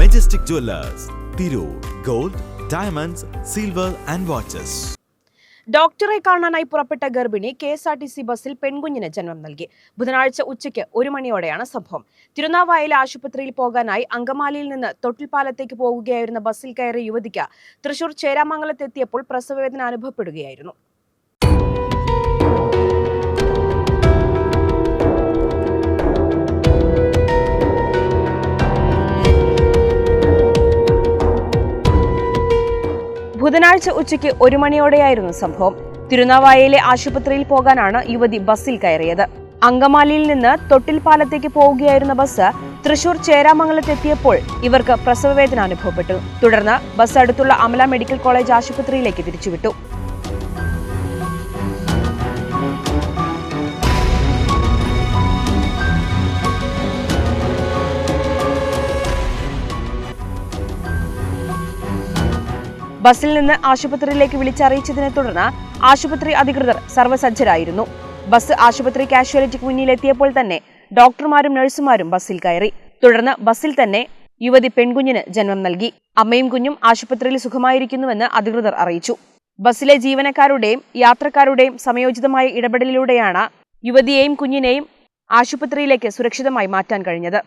Majestic jewellers Tirur gold diamonds silver and watches ഡോക്ടറെ കാണാനായി പുറപ്പെട്ട ഗർഭിണി K S R T C ബസ്സിൽ പെൺകുഞ്ഞിന് ജന്മം നൽകി. ബുധനാഴ്ച ഉച്ചയ്ക്ക് ഒരു മണിയോടെയാണ് സംഭവം. തിരുനാവായയിലെ ആശുപത്രിയിൽ പോകാനായി അങ്കമാലിയിൽ നിന്ന് തൊട്ടിൽപ്പാലത്തേക്ക് പോകുകയായിരുന്ന ബസ്സിൽ കയറിയ യുവതിക്ക് തൃശൂർ ചേരാമംഗലത്തെത്തിയപ്പോൾ പ്രസവവേദന അനുഭവപ്പെടുകയായിരുന്നു. ബുധനാഴ്ച ഉച്ചയ്ക്ക് ഒരു മണിയോടെയായിരുന്നു സംഭവം. തിരുനാവായയിലെ ആശുപത്രിയിൽ പോകാനാണ് യുവതി ബസ്സിൽ കയറിയത്. അങ്കമാലിയിൽ നിന്ന് തൊട്ടിൽപ്പാലത്തേക്ക് പോവുകയായിരുന്ന ബസ് തൃശൂർ ചേരാമംഗലത്തെത്തിയപ്പോൾ ഇവർക്ക് പ്രസവവേദന അനുഭവപ്പെട്ടു. തുടർന്ന് ബസ് അടുത്തുള്ള അമല മെഡിക്കൽ കോളേജ് ആശുപത്രിയിലേക്ക് തിരിച്ചുവിട്ടു. ബസ്സിൽ നിന്ന് ആശുപത്രിയിലേക്ക് വിളിച്ചറിയിച്ചതിനെ തുടർന്ന് ആശുപത്രി അധികൃതർ സർവസജ്ജരായിരുന്നു. ബസ് ആശുപത്രി കാഷ്വാലിറ്റിക്ക് മുന്നിലെത്തിയപ്പോൾ തന്നെ ഡോക്ടർമാരും നഴ്സുമാരും ബസ്സിൽ കയറി. തുടർന്ന് ബസ്സിൽ തന്നെ യുവതി പെൺകുഞ്ഞിന് ജന്മം നൽകി. അമ്മയും കുഞ്ഞും ആശുപത്രിയിൽ സുഖമായിരിക്കുന്നുവെന്ന് അധികൃതർ അറിയിച്ചു. ബസ്സിലെ ജീവനക്കാരുടെയും യാത്രക്കാരുടെയും സമയോചിതമായ ഇടപെടലിലൂടെയാണ് യുവതിയെയും കുഞ്ഞിനെയും ആശുപത്രിയിലേക്ക് സുരക്ഷിതമായി മാറ്റാൻ കഴിഞ്ഞത്.